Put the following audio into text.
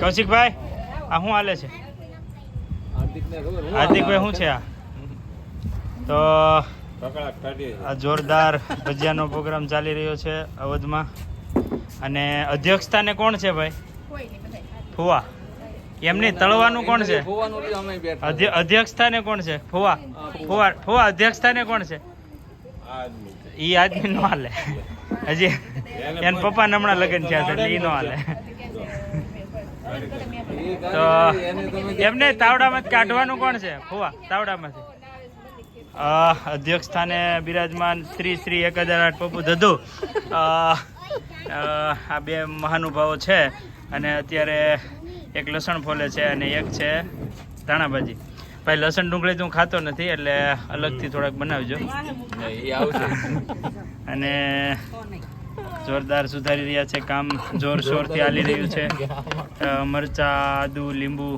કૌશિકભાઈ આ શું હાલે છે? હાર્દિકભાઈ શું છે આ? તો આ જોરદાર ભજીયાનો પ્રોગ્રામ ચાલી રહ્યો છે અવધમાં. અને અધ્યક્ષતાને કોણ છે ભાઈ? ફુવા. એમની તળવાનું કોણ છે? અધ્ય- અધ્યક્ષતાને કોણ છે? ફુવા. ફુવા. ફુવા અધ્યક્ષતાને કોણ છે? ઈ આદમી નો હાલે. હજી એના પપ્પા હમણાં લગ્ન થયા છે એટલે ઈ નો હાલે. તો એમને તાવડામાં કાઢવાનું કોણ છે? ફુવા તાવડામાંથી. અધ્યક્ષ સ્થાને બિરાજમાન શ્રી શ્રી એક હજાર આઠ પપ્પુ અ, આ બે મહાનુભાવો છે અને અત્યારે એક લસણ ફોલે છે અને એક છે ધાણાભાજી. ભાઈ લસણ ડુંગળી તો હું ખાતો નથી એટલે અલગથી થોડાક બનાવજો. અને જોરદાર સુધારી રહ્યા છે કામ જોરશોરથી હાલી રહ્યું છે. મરચા આદુ લીંબુ